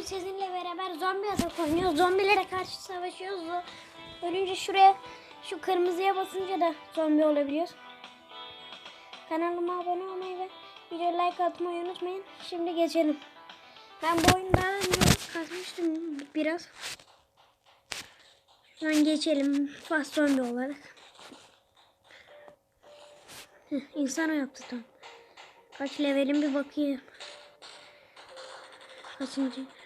bugün sizinle beraber zombi atak oynuyoruz. Zombilere karşı savaşıyoruz. Ölünce şuraya şu kırmızıya basınca da zombi olabiliyoruz. Kanalıma abone olmayı ve video like atmayı unutmayın. Şimdi geçelim. Ben bu oyunu daha önce kazmıştım biraz. Şuradan geçelim. Fast zombi olarak. Heh, insan yaptı tam. Kaç levelim bir bakayım. Kaçıncı?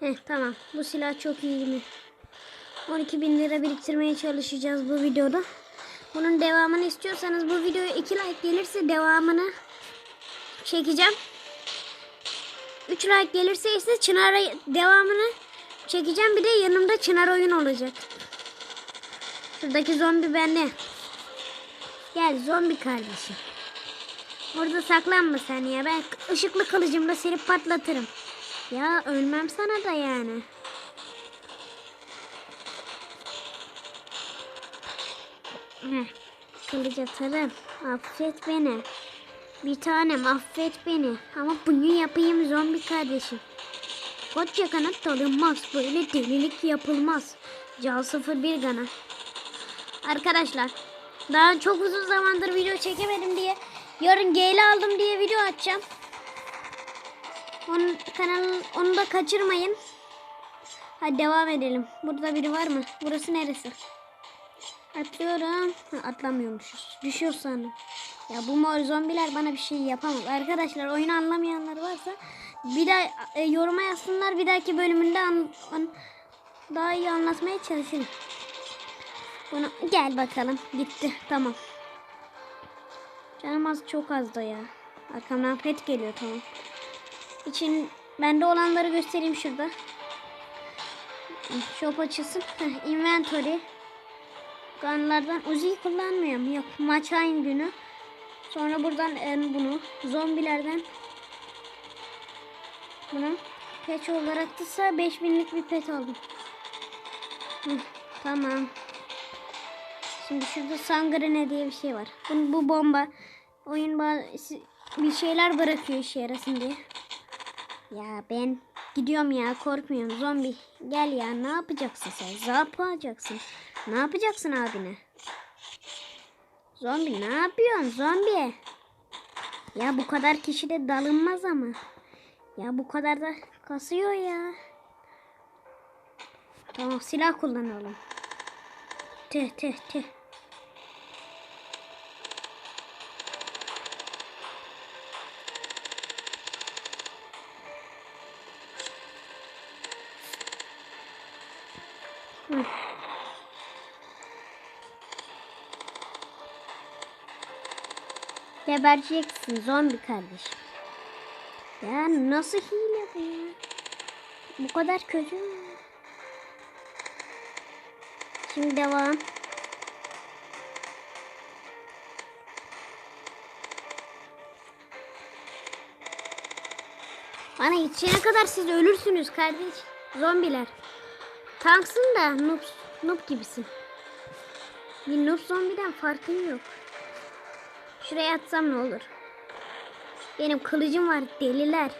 Heh tamam. Bu silah çok iyi mi? 12 bin lira biriktirmeye çalışacağız bu videoda. Bunun devamını istiyorsanız bu videoya 2 like gelirse devamını çekeceğim. 3 like gelirse ise Çınar'a devamını çekeceğim. Bir de yanımda Çınar oyun olacak. Şuradaki zombi bende. Gel zombi kardeşim. Orada saklanma sen ya. Ben ışıklı kılıcımla seni patlatırım. Ya ölmem sana da yani. Heh, kılıç atarım. Affet beni. Bir tanem affet beni. Ama bunu yapayım zombi kardeşim. Koca kanat alınmaz. Böyle delilik yapılmaz. Can 01 gana. Arkadaşlar daha çok uzun zamandır video çekemedim diye yarın GL aldım diye video açacağım. Onun kanal onu da kaçırmayın. Hadi devam edelim. Burada biri var mı? Burası neresi? Atlıyorum. Ha, atlamıyormuşuz. Düşüyor sandım. Ya bu mor zombiler bana bir şey yapamaz. Arkadaşlar oyunu anlamayanlar varsa bir daha e, yoruma yazsınlar. Bir dahaki bölümünde an, an- daha iyi anlatmaya çalışırım. Bunu gel bakalım. Gitti. Tamam. Canım az çok az da ya. Arkamdan pet geliyor tamam. İçin bende olanları göstereyim şurada. Shop açılsın. İnventory. Gunlardan Uzi'yi kullanmıyorum. Yok maç aynı günü. Sonra buradan en bunu. Zombilerden bunu pet olarak da ise 5000'lik bir pet aldım. Hı, tamam. Şimdi şurada sangrene diye bir şey var. Bu, bu bomba oyun bir şeyler bırakıyor işe yarasın diye. Ya ben gidiyorum ya korkmuyorum zombi. Gel ya ne yapacaksın sen? Ne yapacaksın? Ne yapacaksın abine? Zombi ne yapıyorsun zombi? Ya bu kadar kişi de dalınmaz ama. Ya bu kadar da kasıyor ya. Tamam silah kullanalım. Tüh tüh tüh. Gebereceksin zombi kardeşim. Ya nasıl hile bu ya? Bu kadar kötü mü? Şimdi devam. Bana içene kadar siz ölürsünüz kardeş. Zombiler. Tanksın da noob, noob gibisin. Bir noob zombiden farkın yok. Şuraya atsam ne olur? Benim kılıcım var deliler.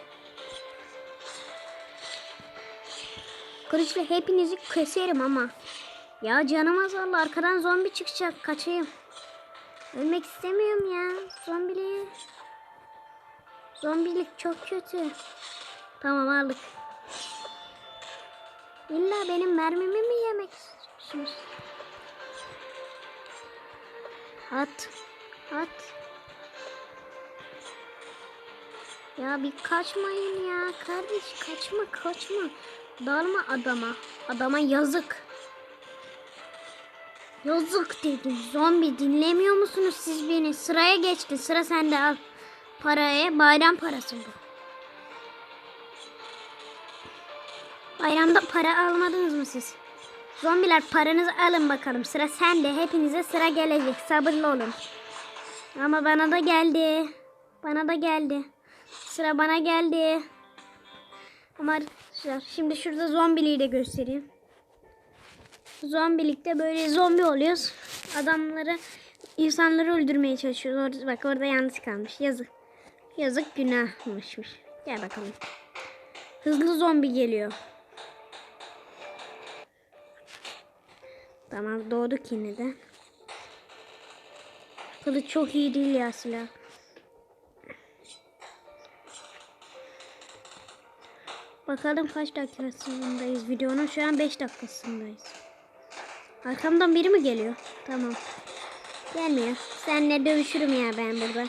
Kılıçla hepinizi keserim ama. Ya canım azaldı arkadan zombi çıkacak kaçayım. Ölmek istemiyorum ya zombili. Zombilik çok kötü. Tamam aldık. İlla benim mermimi mi yemek istiyorsunuz? At. At. Ya bir kaçmayın ya. Kardeş kaçma kaçma. Dalma adama. Adama yazık. Yazık dedim. Zombi dinlemiyor musunuz siz beni? Sıraya geçti. Sıra sende al. Paraya bayram parası bu. Bayramda para almadınız mı siz? Zombiler paranızı alın bakalım. Sıra sende. Hepinize sıra gelecek. Sabırlı olun. Ama bana da geldi. Bana da geldi. Sıra bana geldi. Ama şimdi şurada zombiliği de göstereyim. Zombilikte böyle zombi oluyoruz. Adamları, insanları öldürmeye çalışıyoruz. Bak orada yalnız kalmış. Yazık. Yazık günahmışmış. Gel bakalım. Hızlı zombi geliyor. Tamam doğduk yine de. Kılıç çok iyi değil ya silah. Bakalım kaç dakikasındayız videonun. Şu an 5 dakikasındayız. Arkamdan biri mi geliyor? Tamam. Gelmiyor. Seninle dövüşürüm ya ben burada.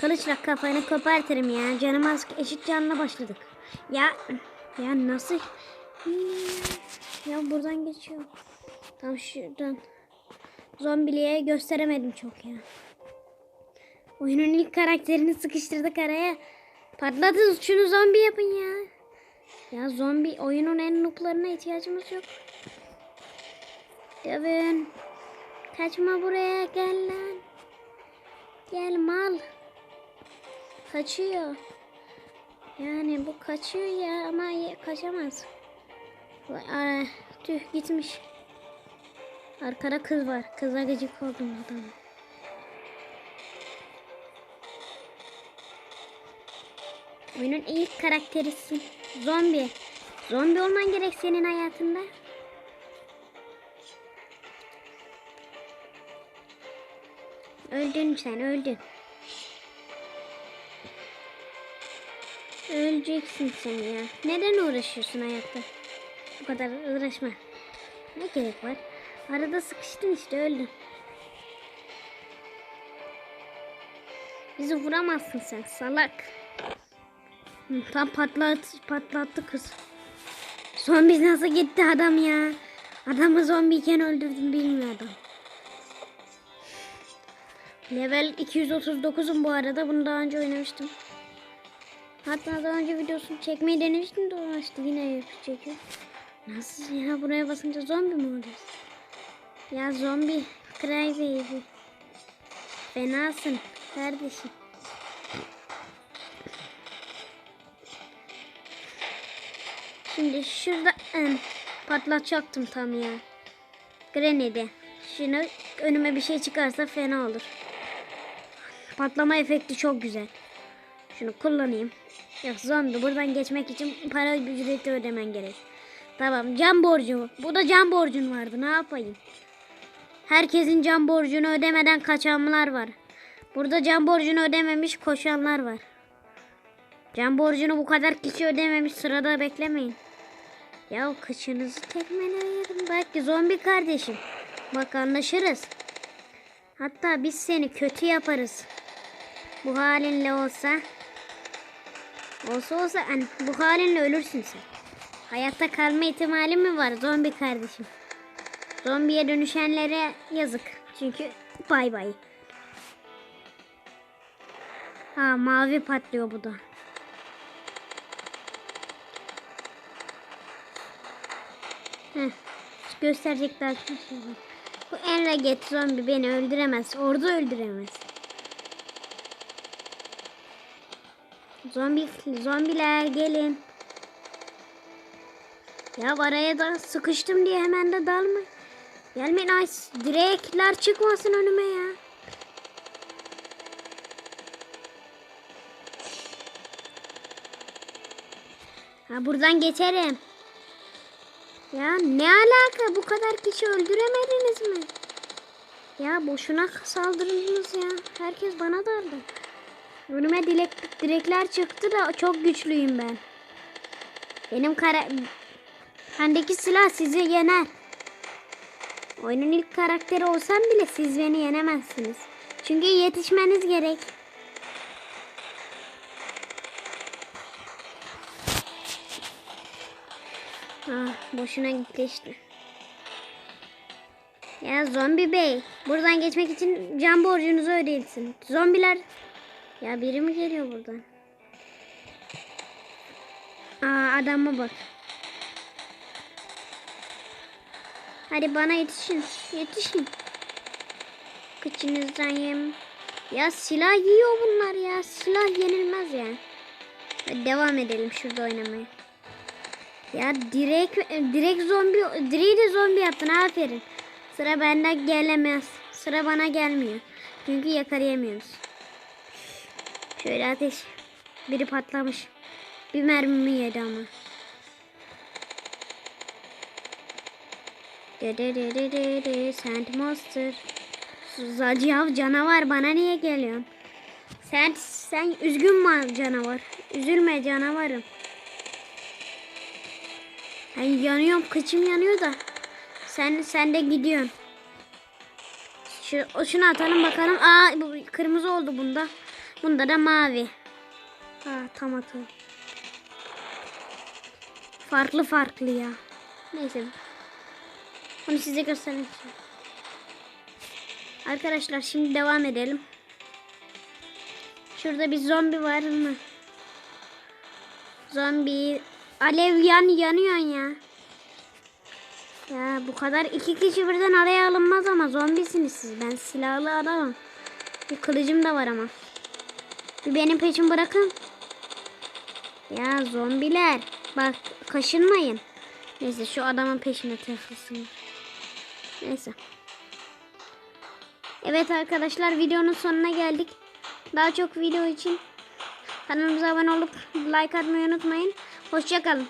Kılıçla kafanı kopartırım ya. Canım az eşit canla başladık. Ya ya nasıl? Ya buradan geçiyor. Tam şuradan. Zombiliğe gösteremedim çok ya. Oyunun ilk karakterini sıkıştırdık araya. Patladınız şunu zombi yapın ya. Ya zombi oyunun en nooblarına ihtiyacımız yok. Devin. Kaçma buraya gel lan. Gel mal. Kaçıyor. Yani bu kaçıyor ya ama kaçamaz. Aa, tüh gitmiş. Arkada kız var. Kıza gıcık oldum adam. Oyunun ilk karakterisin. Zombi. Zombi olman gerek senin hayatında. Öldün sen öldün. Öleceksin sen ya. Neden uğraşıyorsun hayatta? Bu kadar uğraşma. Ne gerek var? Arada sıkıştın işte öldün. Bizi vuramazsın sen salak. Tam patlat, patlattı kız. Zombi nasıl gitti adam ya? Adamı zombiyken öldürdüm bilmiyor adam. Level 239'um bu arada. Bunu daha önce oynamıştım. Hatta daha önce videosunu çekmeyi denemiştim de uğraştı. Yine yapıp çekiyor. Nasıl ya? Buraya basınca zombi mi oluyoruz? Ya zombi. Cry baby. Fenasın kardeşim. Şimdi şurada ım, patlatacaktım tam ya. Grenade. Şunu önüme bir şey çıkarsa fena olur. Patlama efekti çok güzel. Şunu kullanayım. Yok zombi buradan geçmek için para ücreti ödemen gerek. Tamam can borcu. Bu da can borcun vardı ne yapayım. Herkesin can borcunu ödemeden kaçanlar var. Burada can borcunu ödememiş koşanlar var. Can borcunu bu kadar kişi ödememiş sırada beklemeyin. Ya kıçınızı tekmelerim. Belki zombi kardeşim. Bak anlaşırız. Hatta biz seni kötü yaparız. Bu halinle olsa. Olsa olsa hani bu halinle ölürsün sen. Hayatta kalma ihtimali mi var zombi kardeşim? Zombiye dönüşenlere yazık. Çünkü bay bay. Ha mavi patlıyor bu da. Heh, gösterecekler şey. Bu enraget zombi beni öldüremez. Orada öldüremez. Zombi, zombiler gelin. Ya araya da sıkıştım diye hemen de dalma. Gelmeyin ay direkler çıkmasın önüme ya. Ha buradan geçerim. Ya ne alaka bu kadar kişi öldüremediniz mi? Ya boşuna saldırdınız ya. Herkes bana daldı. Önüme dilek, direkler çıktı da çok güçlüyüm ben. Benim kara... Bendeki silah sizi yener. Oyunun ilk karakteri olsam bile siz beni yenemezsiniz. Çünkü yetişmeniz gerek. Ah, boşuna gitti işte. Ya zombi bey, buradan geçmek için can borcunuzu ödeyin. Zombiler... Ya biri mi geliyor buradan? Aa adama bak. Hadi bana yetişin. Yetişin. Kıçınızdan yem. Ya silah yiyor bunlar ya. Silah yenilmez ya. Hadi devam edelim şurada oynamaya. Ya direkt direkt zombi direği de zombi yaptın aferin. Sıra benden gelemez. Sıra bana gelmiyor. Çünkü yakalayamıyoruz. Şöyle ateş. Biri patlamış. Bir mermimi yedi ama. De de de de de de Sand Monster. Zacıyav canavar bana niye geliyorsun? Sen sen üzgün mü canavar? Üzülme canavarım. Ben yanıyorum kıçım yanıyor da. Sen sen de gidiyorsun. Şu, o- şunu atalım bakalım. Aa bu kırmızı oldu bunda. Bunda da mavi. Ha tam atalım. Farklı farklı ya. Neyse. Onu size göstermek için. Arkadaşlar şimdi devam edelim. Şurada bir zombi var mı? Zombi. Alev yan yanıyorsun ya. Ya bu kadar iki kişi birden araya alınmaz ama zombisiniz siz. Ben silahlı adamım. Bir kılıcım da var ama. Bir benim peşim bırakın. Ya zombiler. Bak kaşınmayın. Neyse şu adamın peşine takılsın. Neyse. Evet arkadaşlar videonun sonuna geldik. Daha çok video için kanalımıza abone olup like atmayı unutmayın. Hoşçakalın.